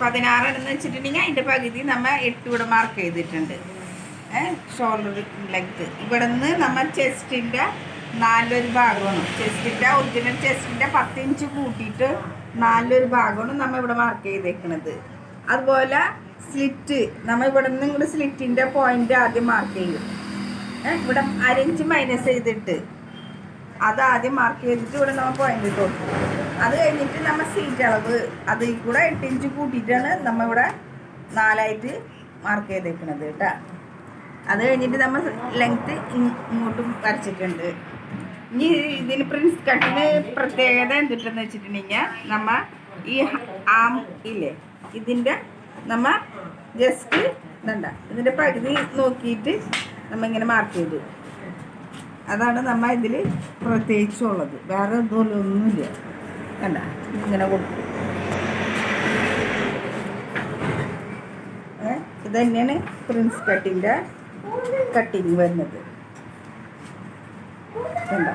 പതിനാറെണ്ണെന്ന് വെച്ചിട്ടുണ്ടെങ്കിൽ അതിന്റെ പകുതി നമ്മൾ എട്ട് ഇവിടെ മാർക്ക് ചെയ്തിട്ടുണ്ട്. ഷോൾഡർ ലെങ്ത് ഇവിടെ നിന്ന് നമ്മൾ ചെസ്റ്റിന്റെ നാലൊരു ഭാഗമാണ്. ചെസ്റ്റിന്റെ ഒറിജിനൽ ചെസ്റ്റിന്റെ പത്ത് ഇഞ്ച് കൂട്ടിയിട്ട് നാലൊരു ഭാഗമാണ് നമ്മൾ ഇവിടെ മാർക്ക് ചെയ്തേക്കുന്നത് അതുപോലെ സ്ലിറ്റ് നമ്മൾ ഇവിടെ നിന്ന് ഇങ്ങോട്ട് സ്ലിറ്റിന്റെ പോയിന്റ് ആദ്യം മാർക്ക് ചെയ്യും. ഇവിടെ അരഞ്ച് മൈനസ് ചെയ്തിട്ട്. അത് ആദ്യം മാർക്ക് ചെയ്തിട്ട് ഇവിടെ നമ്മൾ പോയിന്റ് കൊടുക്കും. അത് കഴിഞ്ഞിട്ട് നമ്മൾ സീറ്റ് അളവ് അതിൽ കൂടെ എട്ട് ഇഞ്ച് കൂട്ടിയിട്ടാണ് നമ്മൾ ഇവിടെ നാലായിട്ട് മാർക്ക് ചെയ്തേക്കുന്നത് കേട്ടോ. അത് കഴിഞ്ഞിട്ട് നമ്മൾ ലെങ്ത്ത് ഇങ്ങോട്ടും വരച്ചിട്ടുണ്ട്. ഇനി ഇതിന് പ്രിൻസ് കട്ടിന് പ്രത്യേകത എന്തിട്ടെന്ന് വെച്ചിട്ടുണ്ടെങ്കിൽ നമ്മ ഈ ആം ഇല്ലേ ഇതിന്റെ നമ്മ ജസ്റ്റ് ഇതണ്ട ഇതിന്റെ പരിധി നോക്കിയിട്ട് നമ്മ ഇങ്ങനെ മാർക്ക് ചെയ്തു. അതാണ് നമ്മ ഇതിൽ പ്രത്യേകിച്ചുള്ളത്. വേറെ ഇതുപോലെ ഒന്നുമില്ല കണ്ട ഇങ്ങനെ കൊടുക്കും. ഇത് തന്നെയാണ് പ്രിൻസ് കട്ടിന്റെ കട്ടിങ് വരുന്നത്. കണ്ട?